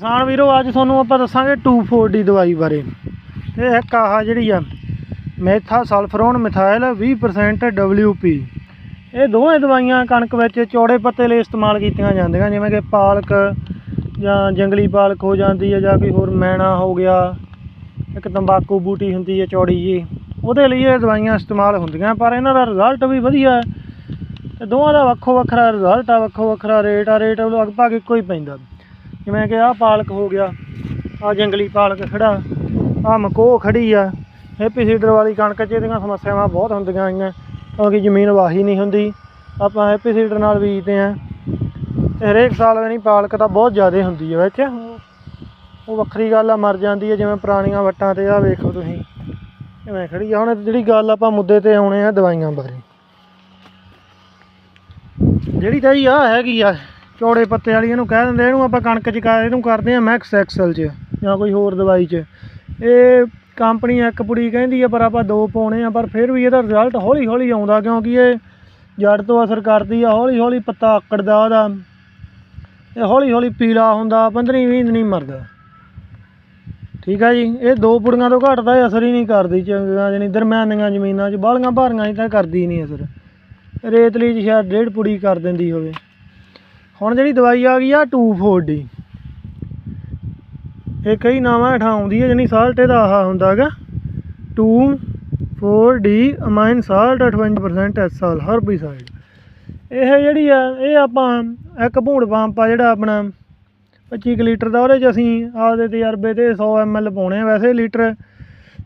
ਕਿਸਾਨ ਵੀਰੋ ਅੱਜ ਤੁਹਾਨੂੰ ਆਪਾਂ ਦੱਸਾਂਗੇ 2,4-D ਦਵਾਈ ਬਾਰੇ। ਇਹ ਇੱਕ ਆਹ ਜਿਹੜੀ ਆ ਮੈਥਾ ਸਲਫਰੋਨ ਮਿਥਾਇਲ 20% WP ਇਹ ਦੋਵੇਂ ਦਵਾਈਆਂ ਕਣਕ ਵਿੱਚ ਚੌੜੇ ਪੱਤੇ ਲਈ ਇਸਤੇਮਾਲ ਕੀਤੀਆਂ ਜਾਂਦੀਆਂ ਜਿਵੇਂ ਕਿ ਪਾਲਕ ਜਾਂ ਜੰਗਲੀ ਪਾਲਕ ਹੋ ਜਾਂਦੀ ਹੈ ਜਾਂ ਕੋਈ ਹੋਰ ਮੈਣਾ ਹੋ ਗਿਆ ਇੱਕ ਤੰਬਾਕੂ ਬੂਟੀ ਹੁੰਦੀ ਹੈ ਚੌੜੀ ਜੀ ਉਹਦੇ ਲਈ ਇਹ ਦਵਾਈਆਂ ਇਸਤੇਮਾਲ ਹੁੰਦੀਆਂ ਪਰ ਇਹਨਾਂ ਦਾ ਰਿਜ਼ਲਟ ਵੀ ਵਧੀਆ ਹੈ। ਤੇ ਦੋਵਾਂ ਦਾ ਵੱਖੋ ਵੱਖਰਾ ਰਿਜ਼ਲਟ ਆ ਵੱਖੋ ਵੱਖਰਾ ਰੇਟ ਆ ਰੇਟ ਲਗਭਗ ਇੱਕੋ ਹੀ ਪੈਂਦਾ। ਜਿਵੇਂ ਕਿ ਆਹ ਪਾਲਕ ਹੋ ਗਿਆ, ਆਹ ਜੰਗਲੀ ਪਾਲਕ ਖੜਾ, ਆਹ ਮਕੋ ਖੜੀ ਆ। ਹੈਪੀ ਸੀਡਰ ਵਾਲੀ ਕਣਕ 'ਚ ਇਹਦੀਆਂ ਸਮੱਸਿਆਵਾਂ ਬਹੁਤ ਹੁੰਦੀਆਂ ਆਈਆਂ, ਕਿਉਂਕਿ ਜ਼ਮੀਨ ਵਾਹੀ ਨਹੀਂ ਹੁੰਦੀ। ਆਪਾਂ ਹੈਪੀ ਸੀਡਰ ਨਾਲ ਬੀਜਦੇ ਆ ਤੇ ਹਰੇਕ ਸਾਲ ਨਹੀਂ ਪਾਲਕ ਤਾਂ ਬਹੁਤ ਜ਼ਿਆਦਾ ਹੁੰਦੀ ਹੈ ਵਿੱਚ ਉਹ ਵੱਖਰੀ ਗੱਲ ਆ, ਮਰ ਜਾਂਦੀ ਹੈ ਜਿਵੇਂ ਪੁਰਾਣੀਆਂ ਵੱਟਾਂ ਤੇ ਆ ਵੇਖੋ ਤੁਸੀਂ। ਕਿਵੇਂ ਖੜੀ ਆ। ਹੁਣ ਜਿਹੜੀ ਗੱਲ ਆਪਾਂ ਮੁੱਦੇ ਤੇ ਆਉਣੇ ਆ, ਦਵਾਈਆਂ ਬਾਰੇ। ਜਿਹੜੀ ਤਾਂ ਜੀ ਆ ਹੈਗੀ ਆ ਚੌੜੇ ਪੱਤੇ ਵਾਲੀ ਇਹਨੂੰ ਕਹਿ ਦਿੰਦੇ ਇਹਨੂੰ ਆਪਾਂ ਕਣਕ ਚ ਕਰ ਇਹਨੂੰ ਕਰਦੇ ਆ ਮੈਕਸ ਐਕਸਲ ਚ ਜਾਂ ਕੋਈ ਹੋਰ ਦਵਾਈ ਚ। ਇਹ ਕੰਪਨੀ ਇੱਕ ਪੁੜੀ ਕਹਿੰਦੀ ਆ, ਪਰ ਆਪਾਂ ਦੋ ਪਾਉਣੇ ਆ, ਪਰ ਫਿਰ ਵੀ ਇਹਦਾ ਰਿਜ਼ਲਟ ਹੌਲੀ ਹੌਲੀ ਆਉਂਦਾ, ਕਿਉਂਕਿ ਇਹ ਜੜ ਤੋਂ ਅਸਰ ਕਰਦੀ ਆ ਹੌਲੀ ਹੌਲੀ ਪੱਤਾ ਆਕੜਦਾ ਉਹਦਾ। ਇਹ ਹੌਲੀ ਹੌਲੀ ਪੀਲਾ ਹੁੰਦਾ 15 20 ਦਿਨ ਹੀ ਮਰਦਾ। ਠੀਕ ਆ ਜੀ, ਇਹ ਦੋ ਪੁੜੀਆਂ ਤੋਂ ਘੱਟ ਅਸਰ ਹੀ ਨਹੀਂ ਕਰਦੀ, ਚੰਗੀਆਂ ਜਾਨੀ ਦਰਮਿਆਨੀਆਂ ਜ਼ਮੀਨਾਂ 'ਚ ਬਾਹਲੀਆਂ ਭਾਰੀਆਂ 'ਚ ਤਾਂ ਕਰਦੀ ਨਹੀਂ ਅਸਰ। ਰੇਤਲੀ 'ਚ ਸ਼ਾਇਦ ਡੇਢ ਪੁੜੀ ਕਰ ਦਿੰਦੀ ਹੋਵੇ। ਹੁਣ ਜਿਹੜੀ ਦਵਾਈ ਆ ਗਈ ਆ 2,4-D ਇਹ ਕਈ ਨਾਵਾਂ ਹੇਠਾਂ ਆਉਂਦੀ ਹੈ ਜਾਨੀ ਸਾਲਟ ਇਹਦਾ ਆਹ ਹੁੰਦਾ ਹੈਗਾ। 2,4-D ਅਮਾਈਨ ਸਾਲਟ 20% ਐਸਲ ਹਰਬੀਸਾਈਡ ਇਹ ਜਿਹੜੀ ਆ ਇਹ ਆਪਾਂ ਇੱਕ ਭੂੰਡ ਪੰਪ ਆ ਜਿਹੜਾ ਆਪਣਾ 25 ਕੁ ਲੀਟਰ ਦਾ ਉਹਦੇ 'ਚ ਅਸੀਂ ਆਪਦੇ ਤਜਰਬੇ ਤੇ 100 ml ਪਾਉਣੇ ਆ। ਵੈਸੇ ਲੀਟਰ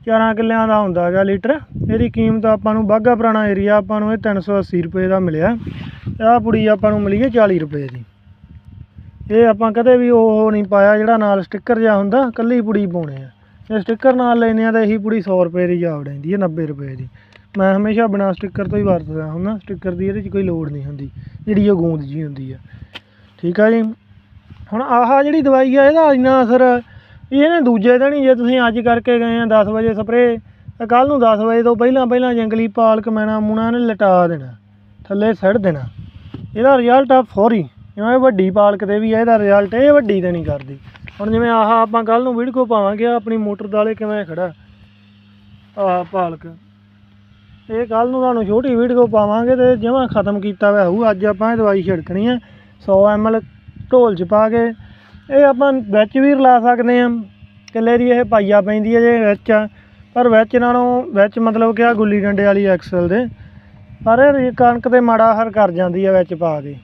11 ਕਿੱਲਿਆਂ ਦਾ ਹੁੰਦਾ ਹੈਗਾ ਲੀਟਰ। ਇਹਦੀ ਕੀਮਤ ਆਪਾਂ ਨੂੰ ਬਾਘਾ ਪੁਰਾਣਾ ਏਰੀਆ ਆਪਾਂ ਨੂੰ ਇਹ 380 ਰੁਪਏ ਦਾ ਮਿਲਿਆ। ਆਹ ਪੁੜੀ ਆਪਾਂ ਨੂੰ ਮਿਲੀ ਹੈ 40 ਰੁਪਏ ਦੀ। ਇਹ ਆਪਾਂ ਕਦੇ ਵੀ ਉਹ ਨਹੀਂ ਪਾਇਆ ਜਿਹੜਾ ਨਾਲ ਸਟicker ਜਿਹਾ ਹੁੰਦਾ, ਕੱਲੀ ਪੁੜੀ ਪਾਉਣੇ ਆ। ਜੇ ਸਟicker ਨਾਲ ਲੈਨੇ ਆ ਤਾਂ ਇਹੀ ਪੁੜੀ 100 ਰੁਪਏ ਦੀ ਜਾ ਵੜਦੀ ਹੈ 90 ਰੁਪਏ ਦੀ। ਮੈਂ ਹਮੇਸ਼ਾ ਬਿਨਾਂ ਸਟicker ਤੋਂ ਹੀ ਵਰਤਦਾ ਹੁੰਦਾ, ਸਟicker ਦੀ ਇਹਦੇ 'ਚ ਕੋਈ ਲੋੜ ਨਹੀਂ ਹੁੰਦੀ। ਜਿਹੜੀ ਉਹ ਗੂੰਦ ਜੀ ਹੁੰਦੀ ਆ। ਠੀਕ ਆ ਜੀ। ਹੁਣ ਆਹ ਜਿਹੜੀ ਦਵਾਈ ਆ, ਇਹਦਾ ਇੰਨਾ ਅਸਰ ਇਹਨੇ ਦੂਜੇ ਦਿਨ ਹੀ ਜੇ ਤੁਸੀਂ ਅੱਜ ਕਰਕੇ ਗਏ ਆ 10 ਵਜੇ ਸਪਰੇ ਤਾਂ ਕੱਲ ਨੂੰ 10 ਵਜੇ ਤੋਂ ਪਹਿਲਾਂ ਪਹਿਲਾਂ ਜੰਗਲੀ ਪਾਲਕ ਮੈਣਾ ਮੂਣਾ ਨੇ ਲਟਾ ਦੇਣਾ, ਥੱਲੇ ਸੜ ਦੇਣਾ। ਇਹਦਾ ਰਿਜ਼ਲਟ ਆ ਫੌਰੀ ਜਿਵੇਂ ਵੱਡੀ ਪਾਲਕ ਤੇ ਵੀ ਆ, ਇਹਦਾ ਰਿਜ਼ਲਟ ਇਹ ਵੱਡੀ ਤੇ ਨਹੀਂ ਕਰਦੀ। ਹੁਣ ਜਿਵੇਂ ਆਹ ਆਪਾਂ ਕੱਲ ਨੂੰ ਵੀਡੀਓ ਪਾਵਾਂਗੇ, ਆਪਣੀ ਮੋਟਰ ਦਾਲੇ ਕਿਵੇਂ ਖੜਾ, ਆਹ ਪਾਲਕ। ਇਹ ਕੱਲ ਨੂੰ ਤੁਹਾਨੂੰ ਛੋਟੀ ਵੀਡੀਓ ਪਾਵਾਂਗੇ ਤੇ ਜਮਾਂ ਖਤਮ ਕੀਤਾ ਹੋਇਆ ਹੋਊ, ਅੱਜ ਆਪਾਂ ਇਹ ਦਵਾਈ ਛਿੜਕਣੀ ਆ 100 ml ਢੋਲ 'ਚ ਪਾ ਕੇ ਇਹ ਆਪਾਂ ਵਿੱਚ ਵੀ ਰਲਾ ਸਕਦੇ ਆ ਕਿੱਲੇ ਦੀ ਇਹ ਪਾਈਆ ਪੈਂਦੀ ਹੈ ਜੇ ਵਿੱਚ। ਆ ਪਰ ਵਿੱਚ ਨਾਲੋਂ ਵਿੱਚ ਮਤਲਬ ਕਿ ਆ ਗੁੱਲੀ ਡੰਡੇ ਵਾਲੀ ਐਕਸਲ ਦੇ। ਪਰ ਇਹ ਕਣਕ ਤੇ ਮਾੜਾ ਹਰ ਕਰ ਜਾਂਦੀ ਹੈ ਵਿੱਚ ਪਾ ਕੇ।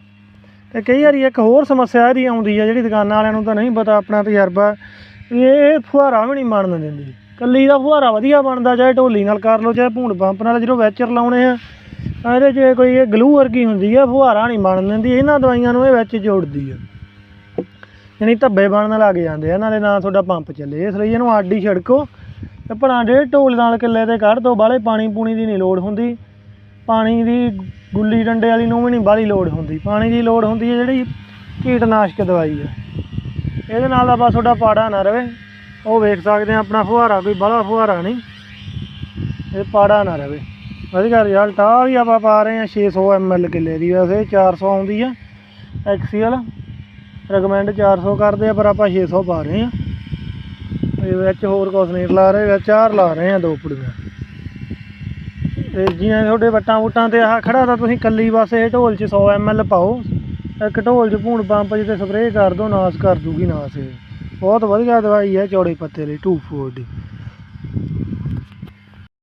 ਤੇ ਕਈ ਵਾਰੀ ਇੱਕ ਹੋਰ ਸਮੱਸਿਆ ਇਹਦੀ ਆਉਂਦੀ ਹੈ, ਜਿਹੜੀ ਦੁਕਾਨਾਂ ਵਾਲਿਆਂ ਨੂੰ ਤਾਂ ਨਹੀਂ ਪਤਾ ਆਪਣਾ ਤਜਰਬਾ। ਵੀ ਇਹ ਫੁਹਾਰਾ ਵੀ ਨਹੀਂ ਬਣਨ ਦਿੰਦੀ। ਕੱਲੀ ਦਾ ਫੁਹਾਰਾ ਵਧੀਆ ਬਣਦਾ, ਚਾਹੇ ਢੋਲੀ ਨਾਲ ਕਰ ਲਓ, ਚਾਹੇ ਭੂੰਡ ਪੰਪ ਨਾਲ, ਜਦੋਂ ਵਿੱਚ ਰਲਾਉਣੇ ਆ ਇਹਦੇ 'ਚ ਕੋਈ ਇਹ ਗਲੂ ਵਰਗੀ ਹੁੰਦੀ ਆ, ਫੁਹਾਰਾ ਨਹੀਂ ਬਣਨ ਦਿੰਦੀ। ਇਹਨਾਂ ਦਵਾਈਆਂ ਨੂੰ ਇਹ ਵਿੱਚ ਜੋੜਦੀ ਆ। ਯਾਨੀ ਧੱਬੇ ਬਣਨ ਲੱਗ ਜਾਂਦੇ ਆ, ਨਾਲੇ ਨਾ ਤੁਹਾਡਾ ਪੰਪ ਚੱਲੇ। ਇਸ ਲਈ ਇਹਨੂੰ ਆਡੀ ਛਿੜਕੋ ਤੇ ਭਣਾ ਡੇਢ ਢੋਲ ਨਾਲ ਕਿੱਲੇ ਤੇ ਕੱਢ ਦੋ, ਬਾਹਲੇ ਪਾਣੀ ਪੂਣੀ ਦੀ ਨਹੀਂ ਲੋੜ ਹੁੰਦੀ। ਪਾਣੀ ਦੀ ਗੁੱਲੀ ਡੰਡੇ ਵਾਲੀ ਨੂੰ ਵੀ ਨਹੀਂ ਬਾਹਲੀ ਲੋੜ ਹੁੰਦੀ। ਪਾਣੀ ਦੀ ਲੋੜ ਹੁੰਦੀ ਹੈ ਜਿਹੜੀ ਕੀਟਨਾਸ਼ਕ ਦਵਾਈ ਹੈ। ਇਹਦੇ ਨਾਲ ਆਪਾਂ ਤੁਹਾਡਾ ਪਾੜਾ ਨਾ ਰਵੇ। ਉਹ ਵੇਖ ਸਕਦੇ ਆ ਆਪਣਾ ਫੁਹਾਰਾ ਕੋਈ ਬਾਹਲਾ ਫੁਹਾਰਾ ਨਹੀਂ। ਇਹ ਪਾੜਾ ਨਾ ਰਵੇ। ਵਧੀਆ ਰਿਜ਼ਲਟ ਆ ਵੀ ਆਪਾਂ ਪਾ ਰਹੇ ਆ 600 ml ਕਿੱਲੇ ਦੀ। ਵੈਸੇ 400 ਆਉਂਦੀ ਆ ਐਕਸੀਅਲ ਰეკਮੈਂਡ 400 ਕਰਦੇ ਆ ਪਰ ਆਪਾਂ 600 ਪਾ ਰਹੇ ਆ। ਇਹ ਵਿੱਚ ਹੋਰ ਕੁਛ ਨਹੀਂ ਲਾ ਰਹੇ ਵਿੱਚ ਚਾਰ ਲਾ ਰਹੇ ਆ ਦੋ ਪੁੜੀਆਂ। ਤੇ ਜਿਵੇਂ ਤੁਹਾਡੇ ਵੱਟਾਂ ਵੁੱਟਾਂ ਤੇ ਆਹ ਖੜਾ ਤਾਂ ਤੁਸੀਂ ਕੱਲੀ ਬਸ ਇਹ ਢੋਲ 'ਚ 100 ml ਪਾਓ। ਇੱਕ ਢੋਲ 'ਚ ਭੂਣ ਪੰਪ 'ਚ ਤੇ ਸਪਰੇਅ ਕਰ ਦਿਓ ਨਾਸ ਕਰ ਦੂਗੀ ਨਾਸ ਇਹ। ਬਹੁਤ ਵਧੀਆ ਦਵਾਈ ਹੈ ਚੌੜੇ ਪੱਤੇ ਲਈ 2,4-D